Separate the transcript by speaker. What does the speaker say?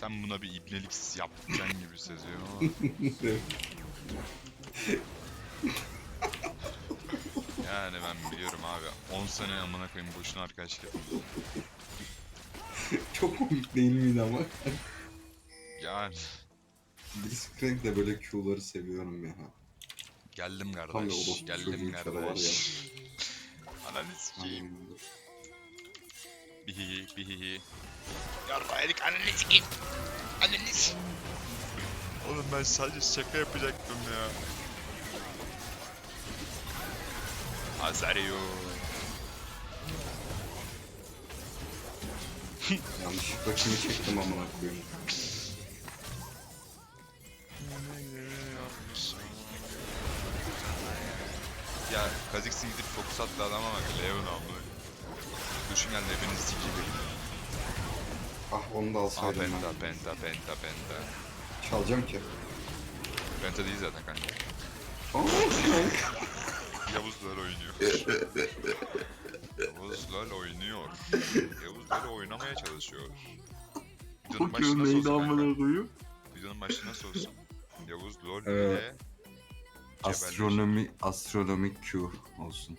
Speaker 1: Sen buna bir ibnelik yapacaksın gibi seziyorum ama. Yani ben biliyorum abi. 10 sene amına koyayım boşuna arkadaşlık yapmadım.
Speaker 2: Çok komik değil miydi ama?
Speaker 1: Yani
Speaker 2: Blitzcrank de böyle Q'ları seviyorum ya.
Speaker 1: geldim
Speaker 2: Tam
Speaker 1: kardeş.
Speaker 2: orospu
Speaker 1: Geldim
Speaker 2: çocuğu
Speaker 1: kardeş. Ananı sikeyim.
Speaker 2: Aynen.
Speaker 1: Bihihi bihihi. Yarraydık ananı sikeyim. Ananı sikeyim. Oğlum ben sadece şaka yapacaktım ya. Azario.
Speaker 2: Yanlışlıkla kimi çektim amına koyayım.
Speaker 1: Ya Kha'Zix'in gidip fokus attı adama bak Leon amına. Düşün geldi hepiniz sikeyim.
Speaker 2: Ah onu da
Speaker 1: Aha
Speaker 2: alsaydım
Speaker 1: penta
Speaker 2: ben.
Speaker 1: penta penta penta.
Speaker 2: Çalacağım ki.
Speaker 1: Penta değil zaten kanka.
Speaker 2: Aa, kanka.
Speaker 1: Yavuz LoL oynuyor. Yavuz LoL oynuyor. Yavuz LoL oynamaya çalışıyor. Videonun başı nasıl olsun kanka?
Speaker 2: koyuyor?
Speaker 1: Videonun başı nasıl olsun? Yavuz LoL
Speaker 2: Evet.
Speaker 1: ile
Speaker 2: Astronomi, astronomik Q olsun.